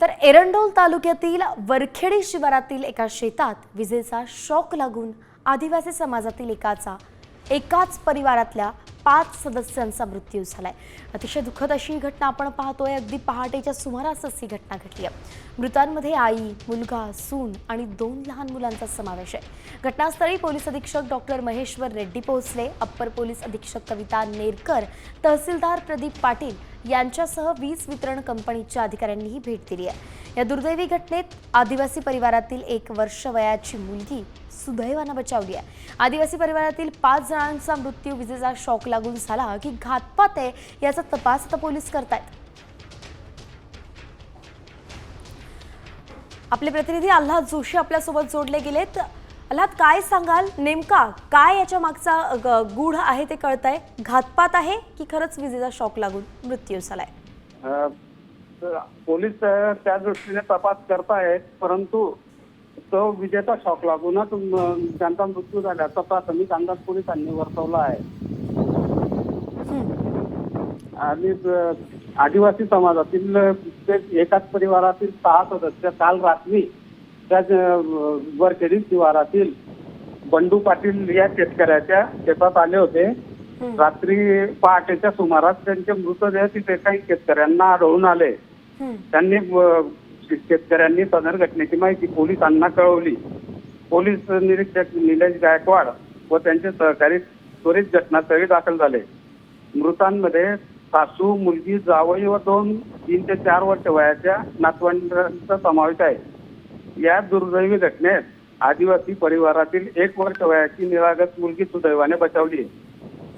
तर एरंडोल तालुक्यातील वरखेडी शिवारातील एका शेतात विजेचा शॉक लागून आदिवासी समाजातील एकाचा एकाच परिवारातल्या पाच सदस्यांचा मृत्यू झालाय. अतिशय दुःखद अशी ही घटना आपण पाहतोय. अगदी पहाटेच्या सुमारास ही घटना घडली आहे. मृतांमध्ये आई मुलगा सून आणि दोन लहान मुलांचा समावेश आहे. घटनास्थळी पोलीस अधीक्षक डॉक्टर महेश्वर रेड्डी पोहोचले. अप्पर पोलीस अधीक्षक कविता नेरकर तहसीलदार प्रदीप पाटील यांच्यासह वीज वितरण कंपनीच्या अधिकाऱ्यांनीही भेट दिली आहे. या दुर्दैवी घटनेत आदिवासी परिवारातील एक वर्ष वयाची मुलगी सुदैवानं बचावली आहे. आदिवासी परिवारातील पाच जणांचा मृत्यू विजेचा शॉक लागून झाला की घातपात आहे याचा तपास आता पोलीस करतायत. आपले प्रतिनिधी आल्हाद जोशी आपल्यासोबत जोडले गेलेत. आल्हाद काय सांगाल? नेमका काय याच्या मागचा ग- गूढ आहे ते कळत आहे घातपात आहे की खरंच विजेचा शॉक लागून मृत्यू झालाय? तर पोलीस त्या दृष्टीने तपास करतायत परंतु तो विजेचा शॉक लागूनच त्यांचा मृत्यू झाल्याचा प्राथमिक अंदाज पोलिसांनी वर्तवला आहे. आणि आदिवासी समाजातील ते एकाच परिवारातील सहा सदस्य काल रात्री त्या अ, वरखेडी शिवारातील बंडू पाटील या शेतकऱ्याच्या शेतात आले होते. रात्री पहाटेच्या सुमारास त्यांचे मृतदेह तिथे काही शेतकऱ्यांना आढळून आले. त्यांनी शेतकऱ्यांनी सदर घटनेची माहिती पोलिसांना कळवली. पोलीस निरीक्षक निलेश गायकवाड व त्यांचे सहकारी त्वरित घटनास्थळी दाखल झाले. मृतांमध्ये सासू मुलगी जावई व दोन तीन ते चार वर्ष वयाच्या नातवंडांचा समावेश आहे. या दुर्दैवी घटनेत आदिवासी परिवारातील एक वर्ष वयाची निरागस मुलगी सुदैवाने बचावली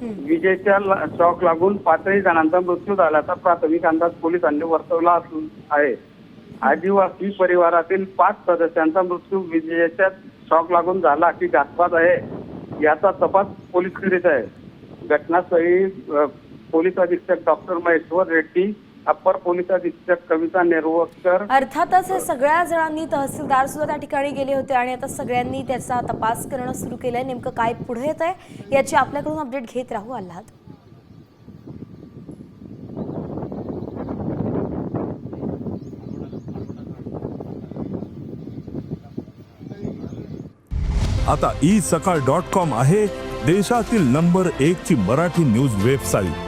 विजेच्या शॉक लागून पाचही जणांचा मृत्यू झाल्याचा प्राथमिक अंदाज पोलिसांनी वर्तवला असून आहे. आदिवासी परिवारातील पाच सदस्यांचा मृत्यू विजेच्या शॉक लागून झाला की घातपात आहे याचा तपास पोलीस करीत आहे. घटनास्थळी पोलीस अधीक्षक doctor Maheshwar Reddy upper police अधीक्षक कविता नेरवकर अर्थातच हे सगळ्या जणांनी तहसीलदार सुद्धा त्या ठिकाणी गेले होते आणि आता सगळ्यांनी त्याचा तपास करणं सुरू केलंय. नेमकं काय पुढे येत आहे याची आपल्याकडून अपडेट घेत राहू आल्हाद. आता ई सकाळ डॉट कॉम आहे देशातील नंबर एक ची मराठी न्यूज वेबसाईट